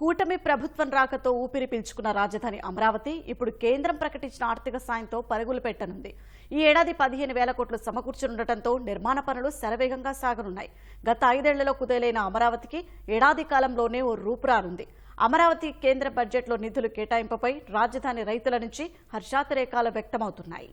కూటమి ప్రభుత్వం రాకతో ఊపిరి పీల్చుకున్న రాజధాని అమరావతి ఇప్పుడు కేంద్రం ప్రకటించిన ఆర్థిక సాయంతో పరుగులు పెట్టనుంది. ఈ ఏడాది పదిహేను వేల కోట్లు సమకూర్చుండటంతో నిర్మాణ పనులు శరవేగంగా సాగనున్నాయి. గత ఐదేళ్ళలో కుదేలైన అమరావతికి ఏడాది కాలంలోనే ఓ రూపు రానుంది. అమరావతి కేంద్ర బడ్జెట్లో నిధులు కేటాయింపుపై రాజధాని రైతుల నుంచి హర్షాతిరేకాలు వ్యక్తమవుతున్నాయి.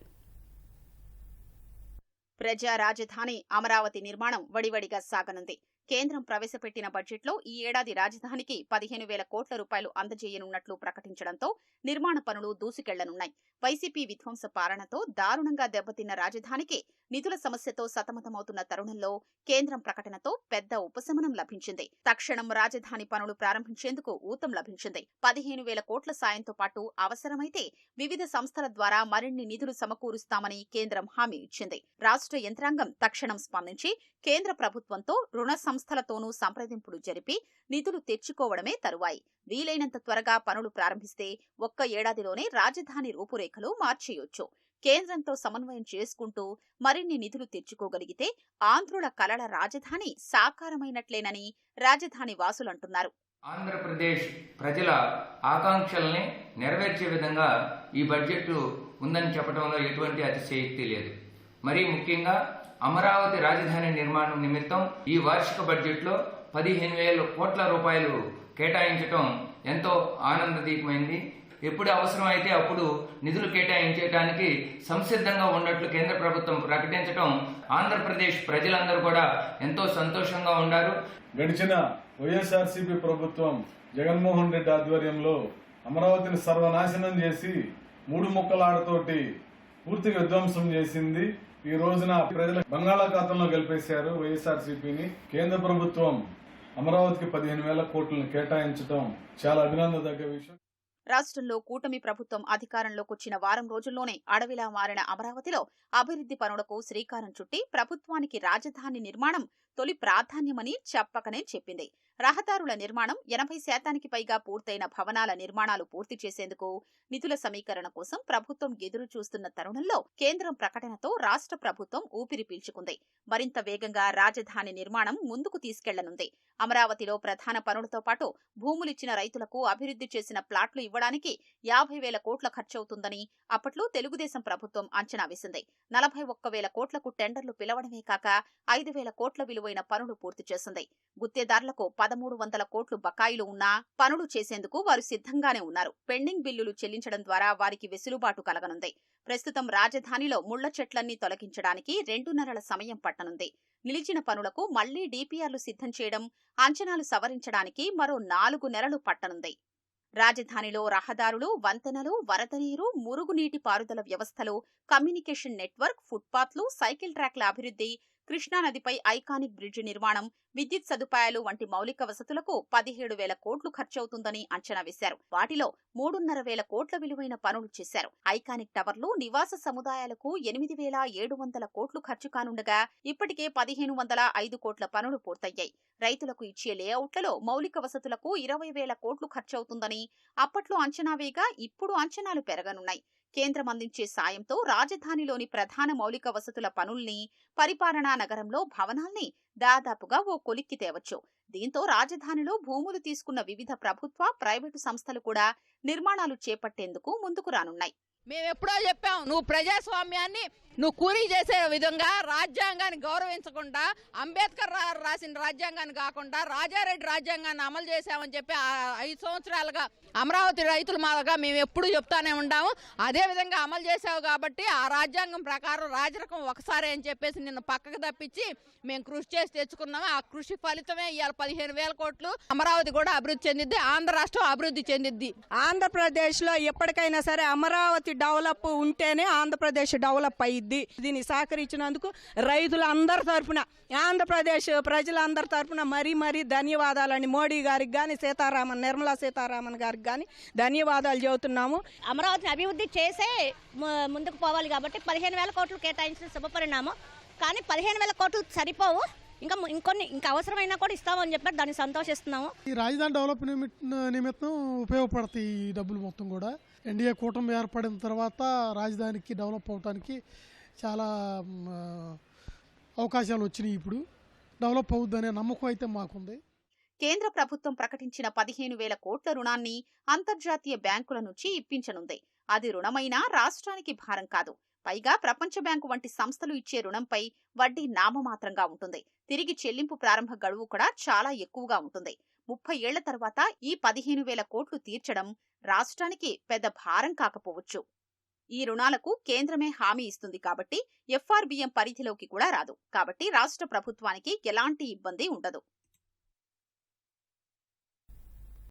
ప్రజా రాజధాని అమరావతి నిర్మాణం వడివడిగా సాగనుంది. కేంద్రం ప్రవేశపెట్టిన బడ్జెట్లో ఈ ఏడాది రాజధానికి పదిహేను వేల కోట్ల రూపాయలు అందజేయనున్నట్లు ప్రకటించడంతో నిర్మాణ పనులు దూసుకెళ్ళనున్నాయి. వైసీపీ విధ్వంస పాలనతో దారుణంగా దెబ్బతిన్న రాజధానికి నిధుల సమస్యతో సతమతమవుతున్న తరుణంలో కేంద్రం ప్రకటనతో పెద్ద ఉపశమనం లభించింది. తక్షణం రాజధాని పనులు ప్రారంభించేందుకు ఊతం లభించింది. పదిహేను వేల కోట్ల సాయంతో పాటు అవసరమైతే వివిధ సంస్థల ద్వారా మరిన్ని నిధులు సమకూరుస్తామని కేంద్రం హామీ ఇచ్చింది. రాష్ట్ర యంత్రాంగం తక్షణం స్పందించి కేంద్ర ప్రభుత్వంతో రుణ సంస్థలతోనూ సంప్రదింపులు జరిపి నిధులు తెచ్చుకోవడమే తరువాయి. వీలైనంత త్వరగా పనులు ప్రారంభిస్తే ఒక్క ఏడాదిలోనే రాజధాని రూపురేఖలు మార్చేయొచ్చు. కేంద్రంతో సమన్వయం చేసుకుంటూ మరిన్ని నిధులు తెచ్చుకోగలిగితే ఆంధ్రుల కలల రాజధాని సాకారమైనట్లేనని రాజధాని వాసులంటున్నారు ఆంధ్రప్రదేశ్ ప్రజల ఆకాంక్షల్ని నెరవేర్చే విధంగా ఈ బడ్జెట్ ఉందని చెప్పడంలో ఎటువంటి అతిశయక్తి లేదు. మరీ ముఖ్యంగా అమరావతి రాజధాని నిర్మాణం నిమిత్తం ఈ వార్షిక బడ్జెట్లో పదిహేను వేల కోట్ల రూపాయలు కేటాయించటం ఎంతో ఆనందదీపమైంది. ఎప్పుడు అవసరమైతే అప్పుడు నిధులు కేటాయించడానికి సంసిద్ధంగా ఉన్నట్లు కేంద్ర ప్రభుత్వం ప్రకటించడం ఆంధ్రప్రదేశ్ ప్రజలందరూ కూడా ఎంతో సంతోషంగా ఉన్నారు గడిచిన వైఎస్ఆర్సీపీ ప్రభుత్వం జగన్మోహన్ రెడ్డి ఆధ్వర్యంలో అమరావతిని సర్వనాశనం చేసి మూడు ముక్కలాడతోటి పూర్తిగా విధ్వంసం చేసింది. ఈ రోజున ప్రజల బంగాళాఖాతంలో గెలిపేశారు వైఎస్ఆర్సీపీని. కేంద్ర ప్రభుత్వం అమరావతికి పదిహేను వేల కోట్లను కేటాయించడం చాలా అభినందదగ్గ విషయం. రాష్ట్రంలో కూటమి ప్రభుత్వం అధికారంలోకి వచ్చిన వారం రోజుల్లోనే అడవిలా మారిన అమరావతిలో అభివృద్ధి పనులకు శ్రీకారం చుట్టి ప్రభుత్వానికి రాజధాని నిర్మాణం తొలి ప్రాధాన్యమని చెప్పకనే చెప్పింది. రహదారుల నిర్మాణం ఎనభై శాతానికి పైగా పూర్తయిన భవనాల నిర్మాణాలు పూర్తి చేసేందుకు నిధుల సమీకరణ కోసం ప్రభుత్వం ఎదురు చూస్తున్న తరుణంలో కేంద్రం ప్రకటనతో రాష్ట్ర ప్రభుత్వం ఊపిరి పీల్చుకుంది. మరింత వేగంగా రాజధాని నిర్మాణం ముందుకు తీసుకెళ్ళనుంది. అమరావతిలో ప్రధాన పనులతో పాటు భూములిచ్చిన రైతులకు అభివృద్ధి చేసిన ప్లాట్లు ఇవ్వడానికి యాభై వేల కోట్ల ఖర్చవుతుందని అప్పట్లో తెలుగుదేశం ప్రభుత్వం అంచనా వేసింది. నలభై ఒక్క వేల కోట్లకు టెండర్లు పిలవడమే కాక ఐదు వేల కోట్ల విలువ విలువైన పనులు పూర్తి చేసింది. గుత్తేదారులకు పదమూడు వందల కోట్లు బకాయిలు ఉన్నా పనులు చేసేందుకు వారు సిద్ధంగానే ఉన్నారు. పెండింగ్ బిల్లులు చెల్లించడం ద్వారా వారికి వెసులుబాటు కలగనుంది. ప్రస్తుతం రాజధానిలో ముళ్ళ చెట్లన్నీ తొలగించడానికి రెండు నెలల సమయం పట్టనుంది. నిలిచిన పనులకు మళ్ళీ డీపీఆర్లు సిద్ధం చేయడం అంచనాలు సవరించడానికి మరో నాలుగు నెలలు పట్టనుంది. రాజధానిలో రహదారులు వంతెనలు వరద నీరు మురుగునీటి పారుదల వ్యవస్థలు కమ్యూనికేషన్ నెట్వర్క్ ఫుట్పాత్లు సైకిల్ ట్రాక్ల అభివృద్ధి కృష్ణానదిపై ఐకానిక్ బ్రిడ్జి నిర్మాణం విద్యుత్ సదుపాయాలు వంటి మౌలిక వసతులకు పదిహేడు వేల కోట్లు ఖర్చవుతుందని అంచనా వేశారు. వాటిలో మూడున్నర వేల కోట్ల విలువైన పనులు చేశారు. ఐకానిక్ టవర్లు నివాస సముదాయాలకు ఎనిమిది వేల ఏడు వందల కోట్లు ఖర్చు కానుండగా ఇప్పటికే పదిహేను వందల ఐదు కోట్ల పనులు పూర్తయ్యాయి. రైతులకు ఇచ్చే లేఅవుట్లలో మౌలిక వసతులకు ఇరవై వేల కోట్లు ఖర్చవుతుందని అప్పట్లో అంచనా వేగా ఇప్పుడు అంచనాలు పెరగనున్నాయి. కేంద్రం అందించే సాయంతో రాజధానిలోని ప్రధాన మౌలిక వసతుల పనుల్ని పరిపాలనా నగరంలో భవనాల్ని దాదాపుగా ఓ కొలిక్కి తేవచ్చు. దీంతో రాజధానిలో భూములు తీసుకున్న వివిధ ప్రభుత్వ ప్రైవేటు సంస్థలు కూడా నిర్మాణాలు చేపట్టేందుకు ముందుకు రానున్నాయి. మేము ఎప్పుడో చెప్పాం నువ్వు ప్రజాస్వామ్యాన్ని నువ్వు కూలీ చేసే విధంగా రాజ్యాంగాన్ని గౌరవించకుండా అంబేద్కర్ రాసిన రాజ్యాంగాన్ని కాకుండా రాజారెడ్డి రాజ్యాంగాన్ని అమలు చేశామని చెప్పి ఆ ఐదు సంవత్సరాలుగా అమరావతి రైతులు మాగా మేము ఎప్పుడూ చెప్తానే ఉంటాము అదే విధంగా అమలు చేసావు కాబట్టి ఆ రాజ్యాంగం ప్రకారం రాజరకం ఒకసారి అని చెప్పేసి నిన్ను పక్కకు తప్పించి మేము కృషి చేసి తెచ్చుకున్నాము. ఆ కృషి ఫలితమే ఇవాళ పదిహేను వేల కోట్లు. అమరావతి కూడా అభివృద్ధి చెందిద్ది ఆంధ్ర రాష్ట్రం అభివృద్ధి చెందిద్ది. ఆంధ్రప్రదేశ్లో ఎప్పటికైనా సరే అమరావతి డెవలప్ ఉంటేనే ఆంధ్రప్రదేశ్ డెవలప్ అయ్యిద్ది దీన్ని సహకరించినందుకు రైతులందరి తరఫున ఆంధ్రప్రదేశ్ ప్రజలందరి తరఫున మరీ మరీ ధన్యవాదాలని మోడీ గారికి కానీ సీతారామన్ నిర్మలా సీతారామన్ గారికి కానీ ధన్యవాదాలు చెబుతున్నాము. అమరావతిని అభివృద్ధి చేసే ముందుకు పోవాలి కాబట్టి పదిహేను వేల కోట్లు కేటాయించిన శుభపరిణామం. కానీ పదిహేను వేల కోట్లు సరిపోవు. ఇంకా ఇంకొన్ని ఇంకా అవసరమైనా కూడా ఇస్తామని చెప్పారు. దాన్ని సంతోషిస్తున్నాము. ఈ రాజధాని డెవలప్ నిమిత్- నిమిత్తం ఉపయోగపడతాయి ఈ డబ్బులు మొత్తం కూడా. ఎన్డీఏ కూటమి ఏర్పడిన తర్వాత రాజధానికి డెవలప్ అవడానికి చాలా అవకాశాలు వచ్చినాయి ఇప్పుడు. డెవలప్ అవుద్దనే నమ్మకం అయితే మాకుంది. కేంద్ర ప్రభుత్వం ప్రకటించిన పదిహేను వేల కోట్ల రుణాన్ని అంతర్జాతీయ బ్యాంకుల నుంచి ఇప్పించనుంది. అది రుణమైనా రాష్ట్రానికి భారం కాదు. పైగా ప్రపంచ బ్యాంకు వంటి సంస్థలు ఇచ్చే రుణంపై వడ్డీ నామమాత్రంగా ఉంటుంది. తిరిగి చెల్లింపు ప్రారంభ గడువు కూడా చాలా ఎక్కువగా ఉంటుంది. ముప్పై ఏళ్ళ తర్వాత ఈ పదిహేను వేల కోట్లు తీర్చడం రాష్ట్రానికి పెద్ద భారం కాకపోవచ్చు. ఈ రుణాలకు కేంద్రమే హామీ ఇస్తుంది కాబట్టి ఎఫ్ఆర్బిఎం పరిధిలోకి కూడా రాదు. కాబట్టి రాష్ట్ర ప్రభుత్వానికి ఎలాంటి ఇబ్బంది ఉండదు.